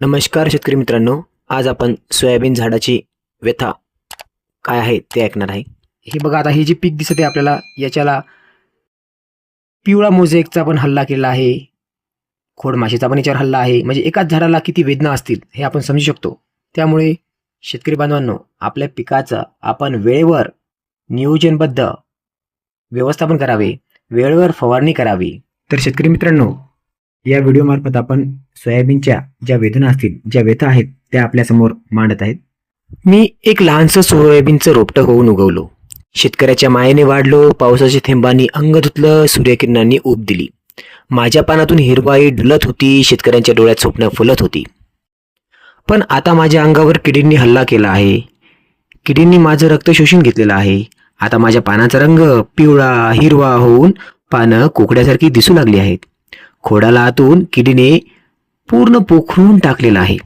नमस्कार शेतकरी मित्रांनो आज आपण सोयाबीन झाडाची व्यथा काय आहे ते ऐकणार आहे. हे बघा आता हे जे पीक दिसत आहे आपल्याला याच्याला पिवळा मोझेकचा पण हल्ला केला आहे. खोडमाशीचा पण याच्यावर हल्ला आहे. म्हणजे एकाच झाडाला किती वेदना असतील हे आपण समजू शकतो. त्यामुळे शेतकरी बांधवांनो आपल्या पिकाचं आपण वेळेवर नियोजनबद्ध व्यवस्थापन करावे वेळेवर फवारणी करावी. तर शेतकरी मित्रांनो या व्हिडिओमार्फत आपण सोयाबीनच्या ज्या वेदना असतील ज्या व्यथा आहेत त्या आपल्यासमोर मांडत आहेत. मी एक लहानसं सोयाबीनचं रोपटं होऊन उगवलो. शेतकऱ्याच्या मायेने वाढलो पावसाच्या थेंबांनी अंग धुतलं सूर्यकिरणांनी ऊब दिली. माझ्या पानातून हिरवाई डुलत होती शेतकऱ्यांच्या डोळ्यात स्वप्न फुलत होती. पण आता माझ्या अंगावर किडींनी हल्ला केला आहे. किडींनी माझं रक्त शोषून घेतलेलं आहे. आता माझ्या पानाचा रंग पिवळा हिरवा होऊन पानं कोकड्यासारखी दिसू लागली आहेत. खोडाला आतून किडीने पूर्ण पोखरून टाकलेला आहे.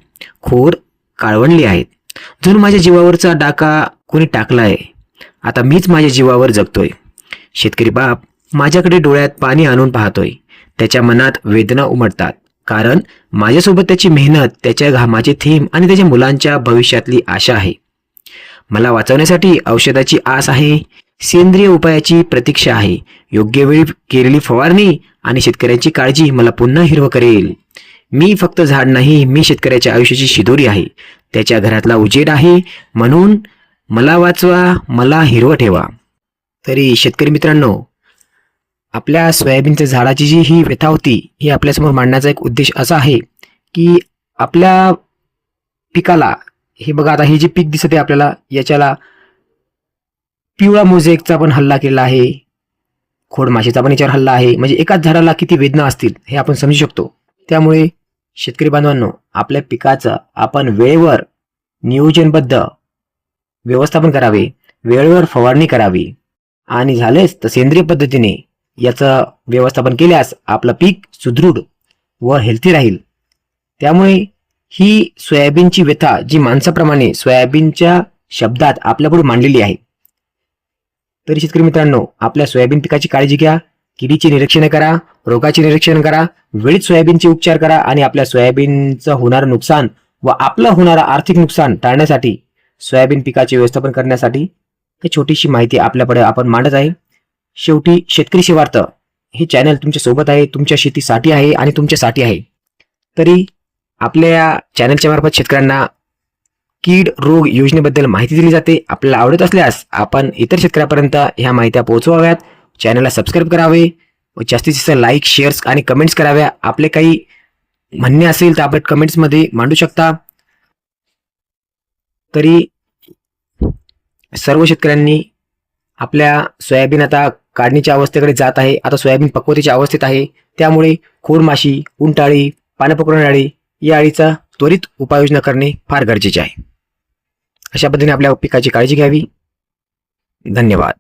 खोर काळवणले आहेत. जणू माझ्या जीवावरचा डाका कोणी टाकलाय? आता मीच माझ्या जीवावर जगतोय. शेतकरी बाप माझ्याकडे डोळ्यात पाणी आणून पाहतोय. त्याच्या मनात वेदना उमटतात. कारण माझ्यासोबत त्याची मेहनत त्याच्या घामाचे थेंब आणि त्याच्या मुलांच्या भविष्यातली आशा आहे. मला वाचवण्यासाठी औषधाची आस आहे. सेंद्रिय उपायाची प्रतीक्षा आहे. योग्य वेळी केलेली फवारणी आणि शेतकऱ्यांची काळजी मला पुन्हा हिरवं करेल. मी फक्त झाड नाही मी शेतकऱ्याच्या आयुष्याची शिदोरी आहे. त्याच्या घरातला उजेड आहे म्हणून मला वाचवा मला हिरवं ठेवा. तरी शेतकरी मित्रांनो आपल्या सोयाबीनच्या झाडाची जी ही व्यथा होती ही आपल्यासमोर मांडण्याचा एक उद्देश असा आहे की आपल्या पिकाला हे बघा आता हे जे पीक दिसत आहे आपल्याला याच्याला पिवळा मोझेकचा पण हल्ला केला आहे. खोडमाशीचा पण याच्यावर हल्ला आहे. म्हणजे एकाच झाडाला किती वेदना असतील हे आपण समजू शकतो. त्यामुळे शेतकरी बांधवांनो आपल्या पिकाचं आपण वेळेवर नियोजनबद्ध व्यवस्थापन करावे वेळेवर फवारणी करावी. आणि झालेच तर सेंद्रिय पद्धतीने याचं व्यवस्थापन केल्यास आपलं पीक सुदृढ व हेल्थी राहील. त्यामुळे ही सोयाबीनची व्यथा जी माणसाप्रमाणे सोयाबीनच्या शब्दात आपल्यापुढे मांडलेली आहे तरी शेतकरी मित्रांनो आपल्या सोयाबीन पिकाची काळजी घ्या किडीचे निरीक्षण करा रोगाचे निरीक्षण करा वेळीच सोयाबीनचे उपचार करा आणि आपल्या सोयाबीनचं होणारं नुकसान व आपलं होणारं आर्थिक नुकसान टाळण्यासाठी सोयाबीन पिकाचे व्यवस्थापन करण्यासाठी ही छोटीशी माहिती आपल्याकडे आपण मांडत आहे. शेवटी शेतकरी शिवार्थ हे चॅनल तुमच्यासोबत आहे तुमच्या शेतीसाठी आहे आणि तुमच्यासाठी आहे. तरी आपल्या या चॅनलच्या मार्फत शेतकऱ्यांना कीड रोग योजनेबद्दल माहिती दिली जाते. आपल्याला आवडत असल्यास आपण इतर शेतकऱ्यापर्यंत ह्या माहित्या पोहोचवाव्यात. चॅनलला सबस्क्राईब करावे व जास्तीत जास्त लाईक शेअर्स आणि कमेंट्स कराव्या. आपले काही म्हणणे असेल तर आपण कमेंट्समध्ये मांडू शकता. तरी सर्व शेतकऱ्यांनी आपल्या सोयाबीन आता काढणीच्या अवस्थेकडे जात आहे. आता सोयाबीन पक्वतेच्या अवस्थेत आहे. त्यामुळे खोडमाशी उंटाळी पानं या अळीचा त्वरित उपाययोजना करणे फार गरजेचे आहे. अशा पद्धतीने आपल्या पिकाची काळजी घ्यावी. धन्यवाद.